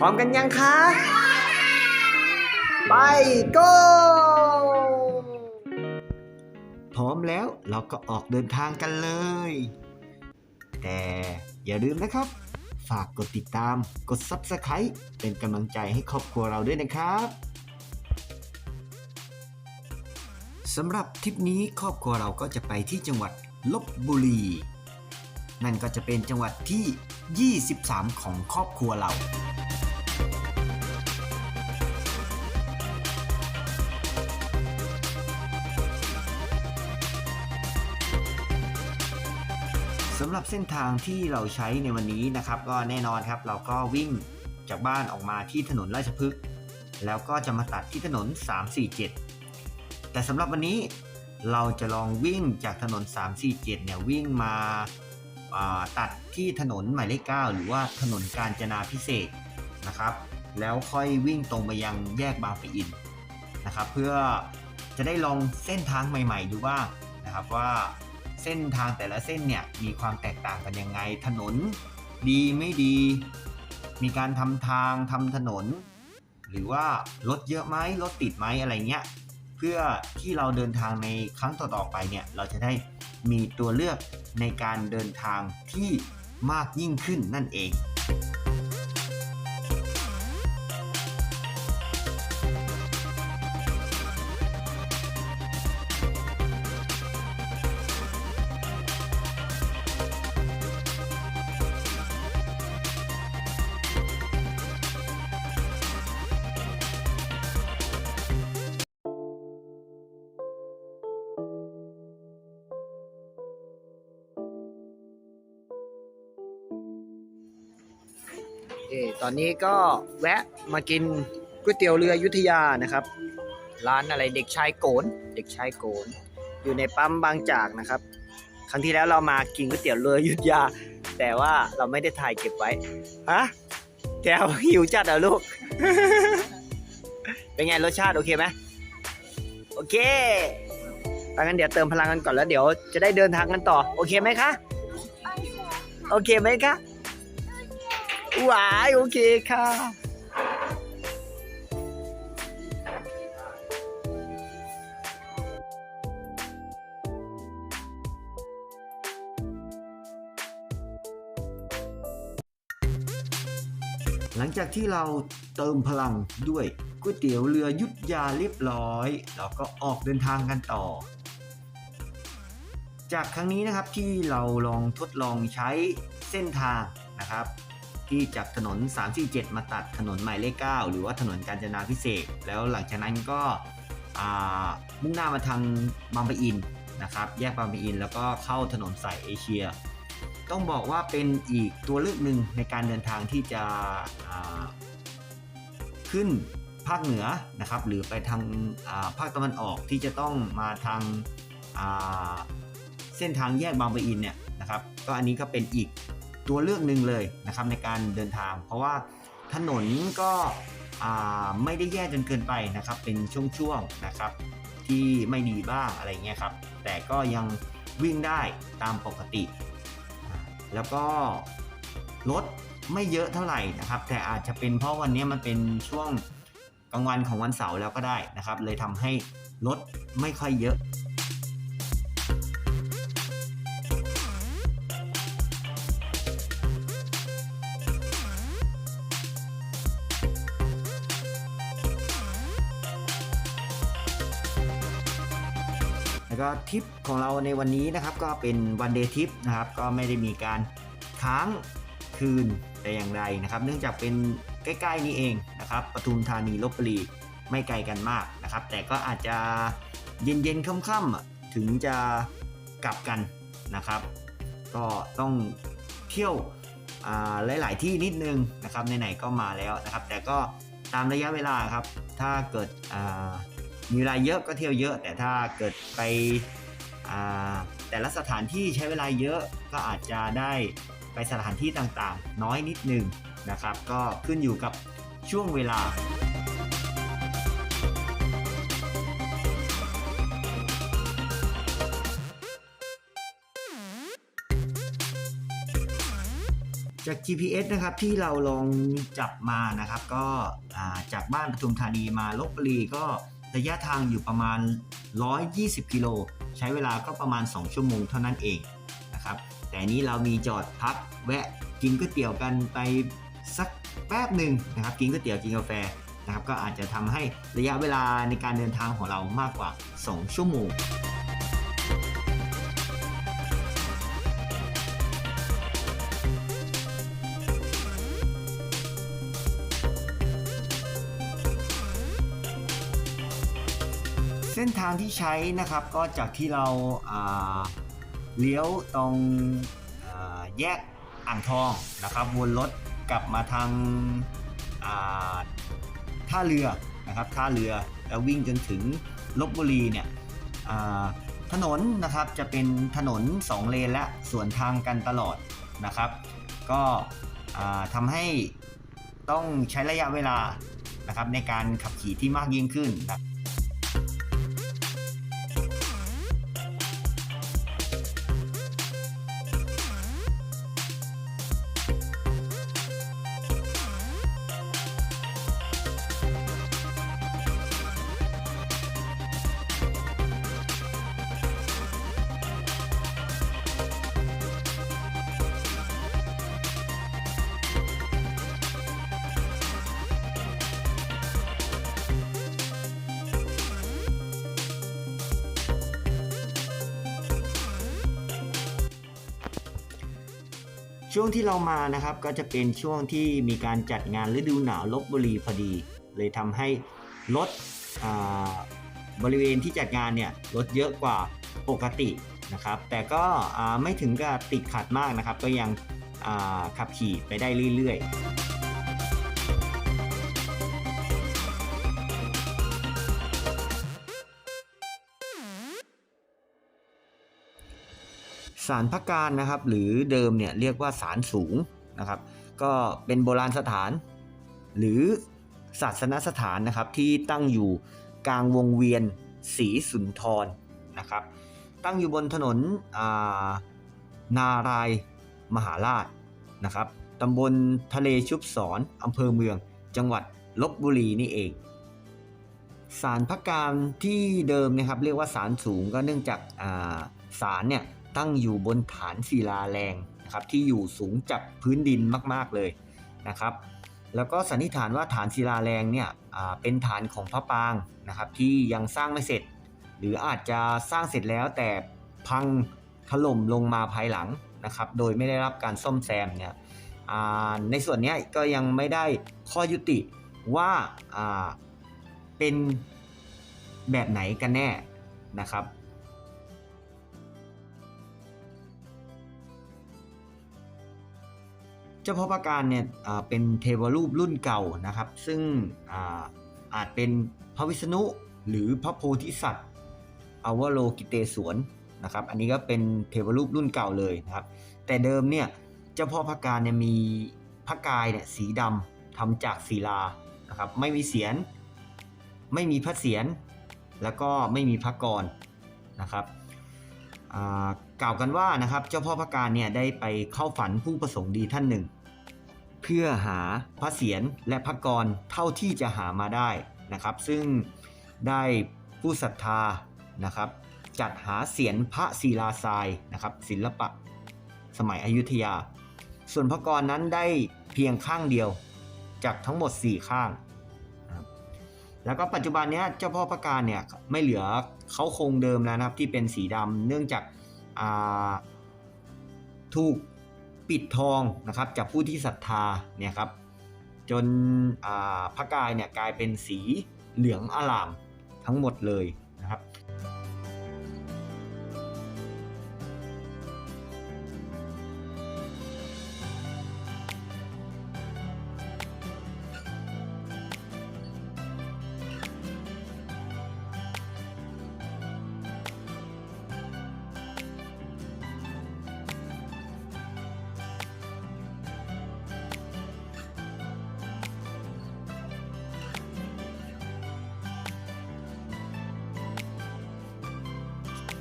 พร้อมกันยังคะ ไป go พร้อมแล้วเราก็ออกเดินทางกันเลย แต่อย่าลืมนะครับ ฝากกดติดตาม กด Subscribe เป็นกำลังใจให้ครอบครัวเราด้วยนะครับสำหรับทริปนี้ครอบครัวเราก็จะไปที่จังหวัดลบบุรี นั่นก็จะเป็นจังหวัดที่ 23 ของครอบครัวเรา สำหรับเส้นทางที่เราใช้ในวันนี้นะครับ ก็แน่นอนครับเราก็วิ่งจากบ้านออกมาที่ถนนราชพฤกษ์แล้วก็จะมาตัดที่ถนน 347 แต่สำหรับวันนี้เราจะลองวิ่งจากถนน 347 เนี่ยวิ่งมาาตัดที่ถนนหมายเลข 9 หรือว่าถนนกาญจนาพิเศษนะครับ แล้วค่อยวิ่งตรงไปยังแยกบางปะอินนะครับ เพื่อจะได้ลองเส้นทางใหม่ ๆ ดูบ้างนะครับว่า เส้นทางแต่ละเส้นเนี่ยมีความแตกต่างกันยังไง ถนนดีไม่ดี มีการทำทางทำถนน หรือว่ารถเยอะไหมรถติดไหมอะไรเงี้ยเพื่อที่เราเดินทางในครั้งต่อๆไปเนี่ยเราจะได้มีตัวเลือกในการเดินทางที่มากยิ่งขึ้นนั่นเอง ออตอนนี้ก็แวะมากินก๋วยเตี๋ยวเรือยุธยานะครับ ร้านอะไรเด็กชายโกนเด็กชายโกนอยู่ในปั๊มบางจากนะครับ ครั้งที่แล้วเรามากินก๋วยเตี๋ยวเรือยุธยา แต่ว่าเราไม่ได้ถ่ายเก็บไว้ฮะแกวหิวจัดเหรอลูก เป็นไงรสชาติโอเคไหมโอเคถ้างั้นเดี๋ยวเติมพลังกันก่อนแล้วเดี๋ยวจะได้เดินทางกันต่อ โอเคไหมคะ โอเคไหมคะ หวายโอเคค่ะ หลังจากที่เราเติมพลังด้วยก๋วยเตี๋ยวเรือยุทธยาเรียบร้อย เราก็ออกเดินทางกันต่อ จากครั้งนี้นะครับที่เราลองทดลองใช้เส้นทางนะครับ ที่จากถนน 347 มาตัดถนนหมายเลข 9 หรือว่าถนนกาญจนาพิเศษ แล้วหลังจากนั้นก็มุ่งหน้ามาทางบางปะอินนะครับ แยกบางปะอินแล้วก็เข้าถนนสายเอเชีย ต้องบอกว่าเป็นอีกตัวเลือกหนึ่งในการเดินทางที่จะขึ้นภาคเหนือนะครับ หรือไปทางาภาคตะวันออกที่จะต้องมาทางาเส้นทางแยกบางปะอินเนี่ยนะครับ ก็อันนี้ก็เป็นอีก ตัวเลือกหนึ่งเลยนะครับในการเดินทาง เพราะว่าถนนก็ไม่ได้แย่จนเกินไปนะครับ เป็นช่วงๆนะครับ ที่ไม่ดีบ้างอะไรเงี้ยครับ แต่ก็ยังวิ่งได้ตามปกติ แล้วก็รถไม่เยอะเท่าไหร่นะครับ แต่อาจจะเป็นเพราะวันนี้มันเป็นช่วงกลางวันของวันเสาร์แล้วก็ได้นะครับ เลยทำให้รถไม่ค่อยเยอะ แล้วก็ทริปของเราในวันนี้นะครับก็เป็นวันเดย์ทิปนะครับก็ไม่ได้มีการค้างคืนแต่อย่างใดนะครับ เนื่องจากเป็นใกล้ๆนี้เองนะครับปทุมธานีลบบุรีไม่ไกลกันมากนะครับ แต่ก็อาจจะเย็นๆค่ำๆถึงจะกลับกันนะครับ ก็ต้องเที่ยวหลาย ๆ ที่นิดนึงนะครับไหนๆก็มาแล้วนะครับ แต่ก็ตามระยะเวลาครับ ถ้าเกิด มีเวลาเยอะก็เที่ยวเยอะ แต่ถ้าเกิดไปแต่ละสถานที่ใช้เวลาเยอะก็อาจจะได้ไปสถานที่ต่างๆ น้อยนิดนึงนะครับ ก็ขึ้นอยู่กับช่วงเวลาจาก GPS นะครับที่เราลองจับมานะครับ ก็จากบ้านปทุมธานีมาลบบุรีก็ ระยะทางอยู่ประมาณ 120 กิโล ใช้เวลาก็ประมาณ 2 ชั่วโมงเท่านั้นเองนะครับ แต่นนี้เรามีจอดพักแวะกินก๋วยเตี๋ยวกันไปสักแป๊บหนึ่งนะครับ กินก๋วยเตี๋ยวกินกาแฟนะครับ ก็อาจจะทำให้ระยะเวลาในการเดินทางของเรามากกว่า 2 ชั่วโมง เส้นทางที่ใช้นะครับก็จากที่เราอ่าเลี้ยวตรงแยกอ่างทองนะครับวนรถกลับมาทางาท่าเรือนะครับท่าเรือแล้ววิ่งจนถึงลบบุรีเนี่ยถนนนะครับจะเป็นถนน 2 เลนและสวนทางกันตลอดนะครับ ก็ทำให้ต้องใช้ระยะเวลานะครับในการขับขี่ที่มากยิ่งขึ้นนะ ช่วงที่เรามานะครับก็จะเป็นช่วงที่มีการจัดงานฤดูหนาวลบบุรีพอดี เลยทำให้รถบริเวณที่จัดงานเนี่ยรถเยอะกว่าปกตินะครับ แต่ก็ไม่ถึงกับติดขัดมากนะครับ ก็ยังขับขี่ไปได้เรื่อยๆ ศาลพักการนะครับ หรือเดิมเนี่ยเรียกว่าศาลสูงนะครับ ก็เป็นโบราณสถาน หรือศาสนสถานนะครับ ที่ตั้งอยู่กลางวงเวียนศรีสุนทรนะครับ ตั้งอยู่บนถนนานารายมหาราชนะครับตำบลทะเลชุบสอนอำเภอเมือง จังหวัดลบบุรีนี่เองศาลพักการที่เดิมนะครับเรียกว่าศาลสูงก็เนื่องจากาศาลเนี่ย ตั้งอยู่บนฐานศิลาแรงนะครับที่อยู่สูงจากพื้นดินมาก ๆเลยนะครับ แล้วก็สันนิษฐานว่าฐานศิลาแรงเนี่ยเป็นฐานของพระปรางนะครับที่ยังสร้างไม่เสร็จ หรืออาจจะสร้างเสร็จแล้วแต่พังถล่มลงมาภายหลังนะครับโดยไม่ได้รับการซ่อมแซมเนี่ยในส่วนนี้ก็ยังไม่ได้ข้อยุติว่าเป็นแบบไหนกันแน่นะครับ จ้าพ่อประการเนี่ยเป็นเทวรูปรุ่นเก่านะครับ ซึ่งอาจเป็นพระวิษณุหรือพระโพธิสัตว์อวโลกิเตศวนนะครับ อันนี้ก็เป็นเทวรูปรุ่นเก่าเลยนะครับ แต่เดิมเนี่ยเจ้าพ่อพระการเนี่ยมีพระกายเนี่ยสีดำทำจากศิลานะครับไม่มีเสียน ไม่มีพระเสียรแล้วก็ไม่มีพระกรนะครับกล่าวกันว่านะครับเจ้าพ่อพระการเนี่ยได้ไปเข้าฝันผู้ประสงค์ดีท่านหนึ่ง เพื่อหาพระเศียรและพระกรเท่าที่จะหามาได้นะครับ ซึ่งได้ผู้ศรัทธานะครับ จัดหาเศียรพระศิลาทรายนะครับ ศิลปะสมัยอยุธยา ส่วนพระกรนั้นได้เพียงข้างเดียวจากทั้งหมด 4 ข้าง แล้วก็ปัจจุบันนี้เจ้าพ่อพระการเนี่ยไม่เหลือเขาคงเดิมแล้วนะครับที่เป็นสีดำเนื่องจากาถูก ปิดทองนะครับจากผู้ที่ศรัทธาเนี่ยครับจนอ่าพระกายเนี่ยกลายเป็นสีเหลืองอลามทั้งหมดเลยนะครับ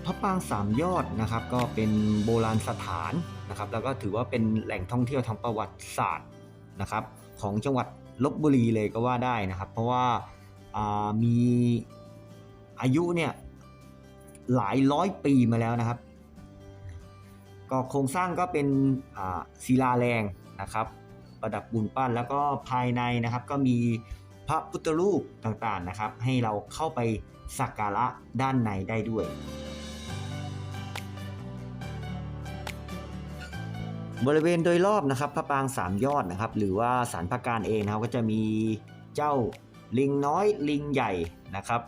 พระปรางสามยอดนะครับ ก็เป็นโบราณสถานนะครับ แล้วก็ถือว่าเป็นแหล่งท่องเที่ยวทางประวัติศาสตร์นะครับ ของจังหวัดลบบุรีเลยก็ว่าได้นะครับ เพราะว่าามีอายุเนี่ยหลายร้อยปีมาแล้วนะครับ ก็โครงสร้างก็เป็นศิลาแรงนะครับ ประดับบุญปั้นแล้วก็ภายในนะครับ ก็มีพระพุทธรูปต่างๆนะครับ ให้เราเข้าไปสักการะด้านในได้ด้วย บริเวณโดยรอบนะครับพระปางสามยอดนะครับ หรือว่าสารพระการเองนะครับก็จะมีเจ้าลิงน้อยลิงใหญ่นะครับ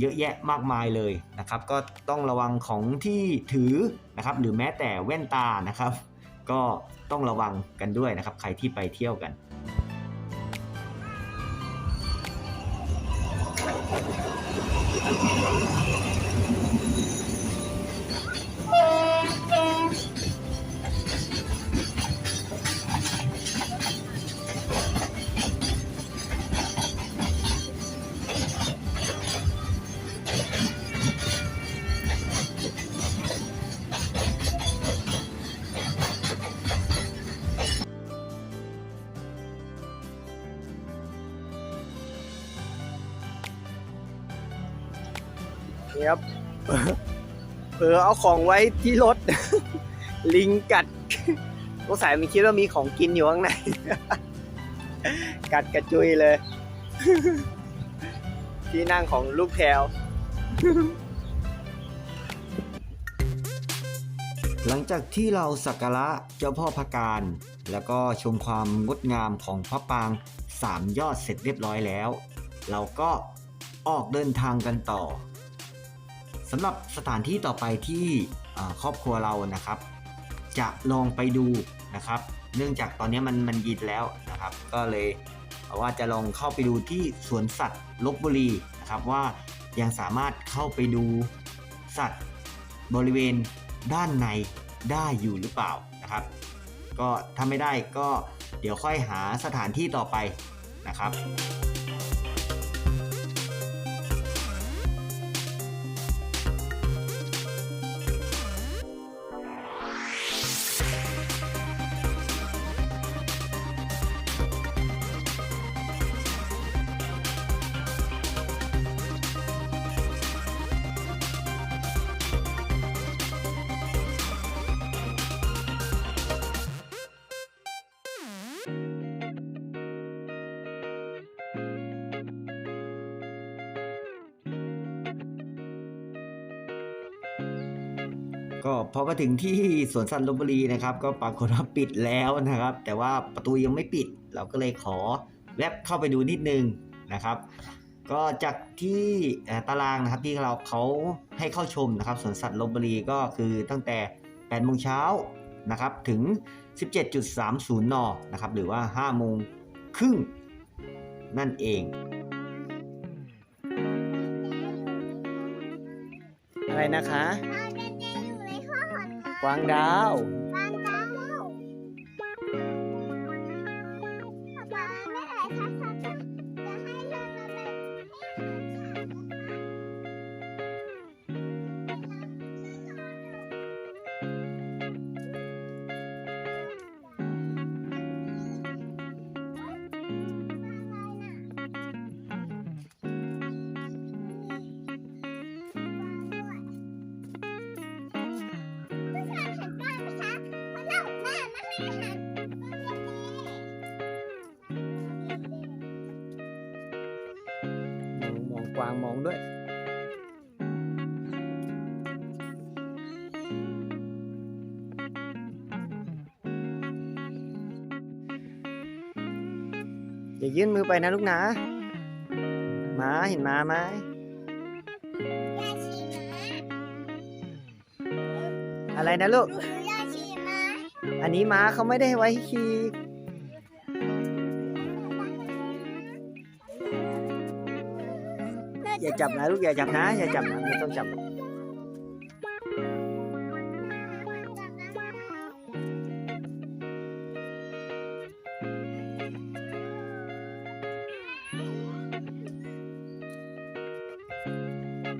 เยอะแยะมากมายเลยนะครับ ก็ต้องระวังของที่ถือนะครับ หรือแม้แต่แว่นตานะครับ ก็ต้องระวังกันด้วยนะครับ ใครที่ไปเที่ยวกัน นี่ครับเผลอเอาของไว้ที่รถ ลิงกัดสงสัยมันคิดว่ามีของกินอยู่ข้างใน กัดกระจุยเลย ที่นั่งของลูกแพรวหลังจากที่เราสักการะเจ้าพ่อพระการ แล้วก็ชมความงดงามของพระปางสามยอดเสร็จเรียบร้อยแล้ว เราก็ออกเดินทางกันต่อ สำหรับสถานที่ต่อไปที่ครอบครัวเรานะครับ จะลองไปดูนะครับ เนื่องจากตอนนี้มันมันยินแล้วนะครับ ก็เลยว่าจะลองเข้าไปดูที่สวนสัตว์ลบบุรีนะครับว่ายังสามารถเข้าไปดูสัตว์บริเวณด้านในได้อยู่หรือเปล่านะครับ ก็ถ้าไม่ได้ก็เดี๋ยวค่อยหาสถานที่ต่อไปนะครับ ก็พอมาถึงที่สวนสัตว์ลบบุรีนะครับ ก็ปรากฏว่าปิดแล้วนะครับ แต่ว่าประตูยังไม่ปิด เราก็เลยขอแวบเข้าไปดูนิดนึงนะครับ ก็จากที่ตารางนะครับที่เราเขาให้เข้าชมนะครับสวนสัตว์ลบบุรีก็คือตั้งแต่8โมงเช้านะครับถึง 17.30 น นะครับ หรือว่า 5 โมงครึ่งนั่นเองอะไรนะคะ อง วางมองด้วยอย่ายื่นมือไปนะลูกนะหมาเห็นหมาไหมยาชีม้าอะไรนะลูกยาชีม้าอันนี้ม้าเขาไม่ได้ไว้ให้ขี่ จับนะลูกอย่าจับนะอย่าจับนะไม่ต้องจับ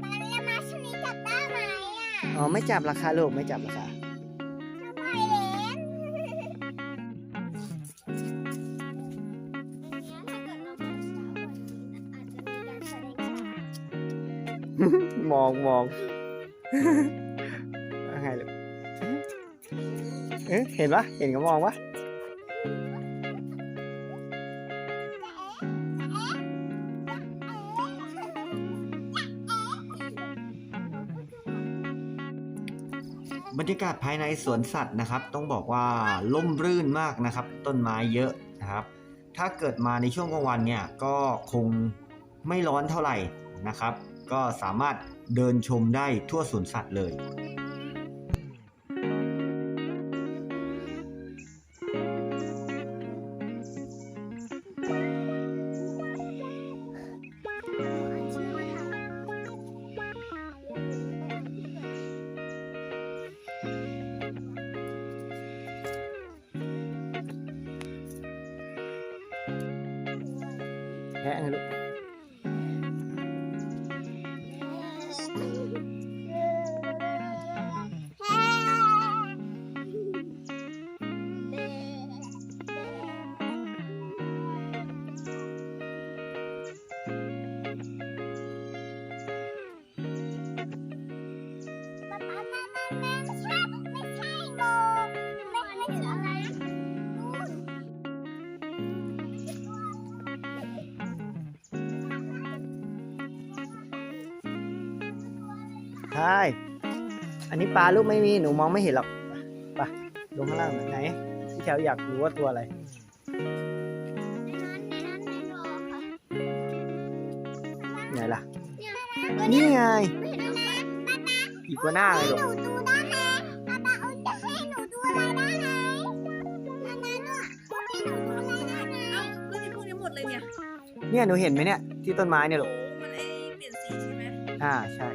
ป๊าเรียกม้าชนิดจับได้ไหมอะอ๋อไม่จับราคาลูกไม่จับราคา มองมองว่าไงลูกเอ๊ะเห็นปะเห็นก็มองปะบรรยากาศภายในสวนสัตว์นะครับ ต้องบอกว่าล่มรื่นมากนะครับ ต้นไม้เยอะนะครับ ถ้าเกิดมาในช่วงกลางวันเนี่ยก็คงไม่ร้อนเท่าไหร่นะครับ ก็สามารถ เดินชมได้ทั่วสวนสัตว์เลยแพะไงลูก อันนี้ปลาลูกไม่มีหนูมองไม่เห็นหรอกไปลงข้างล่างหน่อยไหนพี่แถวอยากรู้ว่าตัวอะไร ไหนล่ะ นี่ไงอีกว่าหน้าเลยหนูดูได้ไหมป๊าป๊าจะให้หนูดูอะไรได้ไหมหนูดูอะไรได้ไหมเอ้าก็มีพวกนี้หมดเลยเนี่ยเนี่ยหนูเห็นไหมเนี่ย ที่ต้นไม้เนี่ยลูกโอ้มันไอเปลี่ยนสีใช่ไหมอ่าใช่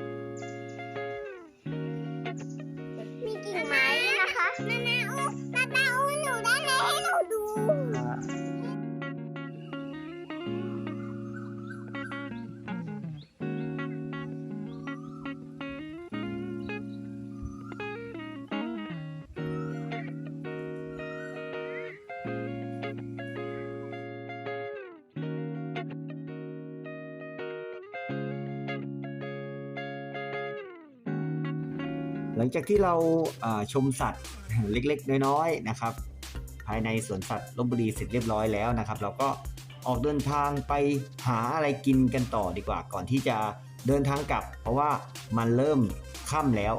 ลังจากที่เราชมสัตว์เล็กๆ น้อยๆนะครับ ภายในสวนสัตว์ลบบุรีเสร็จเรียบร้อยแล้วนะครับ เราก็ออกเดินทางไปหาอะไรกินกันต่อดีกว่า ก่อนที่จะเดินทางกลับ เพราะว่ามันเริ่มค่ำแล้ว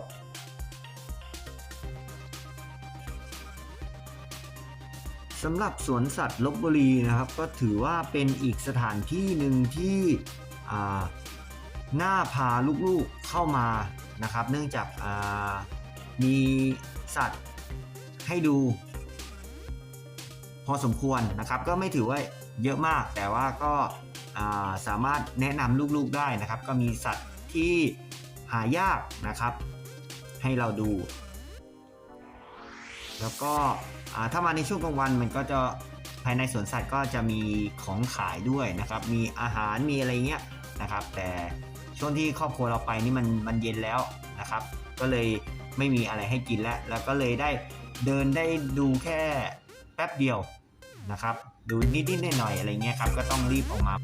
สำหรับสวนสัตว์ลบบุรีนะครับ ก็ถือว่าเป็นอีกสถานที่หนึ่งที่น่าพาลูกๆเข้ามา นะครับ เนื่องจากามีสัตว์ให้ดู พอสมควรนะครับ ก็ไม่ถือว่าเยอะมาก แต่ว่าก็าสามารถแนะนำลูกๆได้นะครับ ก็มีสัตว์ที่หายากนะครับ ให้เราดู แล้วก็ถ้ามาในช่วงกลางวันมันก็จะภายในสวนสัตว์ก็จะมีของขายด้วยนะครับ มีอาหารมีอะไรเงี้ยนะครับ แต่ ช่วงที่ครอบครัวเราไปนี่มันมันเย็นแล้วนะครับ ก็เลยไม่มีอะไรให้กินแล้ว แล้วก็เลยได้เดินได้ดูแค่แป๊บเดียวนะครับ ดูนิดๆหน่อยๆอะไรเงี้ยครับ ก็ต้องรีบออกมา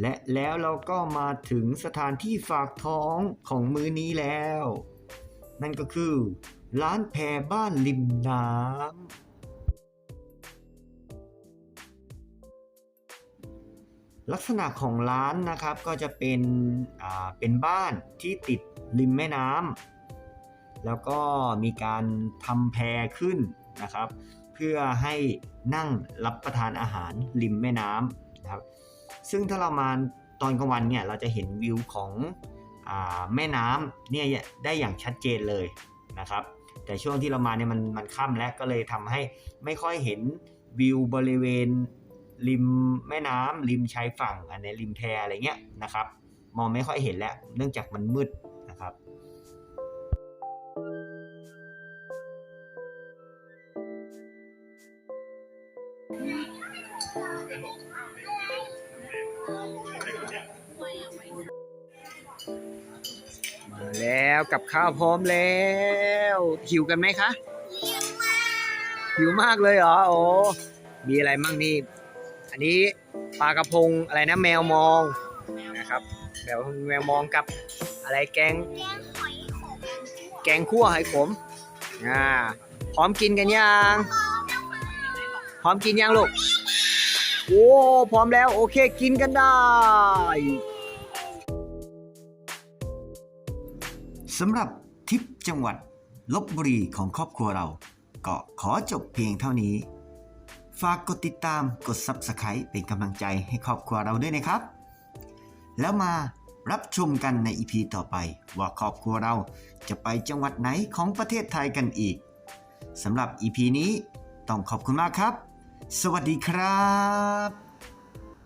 และแล้วเราก็มาถึงสถานที่ฝากท้องของมื้อนี้แล้ว นั่นก็คือ ร้านแพรบ้านริมน้ำลักษณะของร้านนะครับก็จะเป็นเป็นบ้านที่ติดริมแม่น้ำแล้วก็มีการทำแพรขึ้นนะครับ เพื่อให้นั่งรับประทานอาหารริมแม่น้ำนะครับ ซึ่งถ้าเรามาตอนกลางวันเนี่ยเราจะเห็นวิวของอแม่น้ำเนี่ยได้อย่างชัดเจนเลยนะครับ แต่ช่วงที่เรามาเนี่ยมันมันค่ำแล้วก็เลยทำให้ไม่ค่อยเห็นวิวบริเวณริมแม่น้ำริมชายฝั่งอันในริมแพอะไรเงี้ยนะครับ มองไม่ค่อยเห็นแล้ว เนื่องจากมันมืดนะครับ มาแล้วกับข้าวพร้อมแล้วหิวกันไหมคะเยี่ยมมากหิวมากเลยเหรอโอ้มีอะไรมั่งนี่อันนี้ปลากระพงอะไรนะแมวมองนะครับแมวแมวมองกับอะไรแกงแกงหอยขมแกงคั่วหอยขมอ่าพร้อมกินกันยังพร้อมกินยังลูก โอ้พร้อมแล้วโอเคกินกันได้สำหรับทริปจังหวัดลบบุรีของครอบครัวเรา ก็ขอจบเพียงเท่านี้ ฝากกดติดตามกด Subscribe เป็นกำลังใจให้ครอบครัวเราด้วยนะครับ แล้วมารับชมกันใน EP ต่อไป ว่าครอบครัวเราจะไปจังหวัดไหนของประเทศไทยกันอีกสำหรับ EP นี้ต้องขอบคุณมากครับ สวัสดีครับ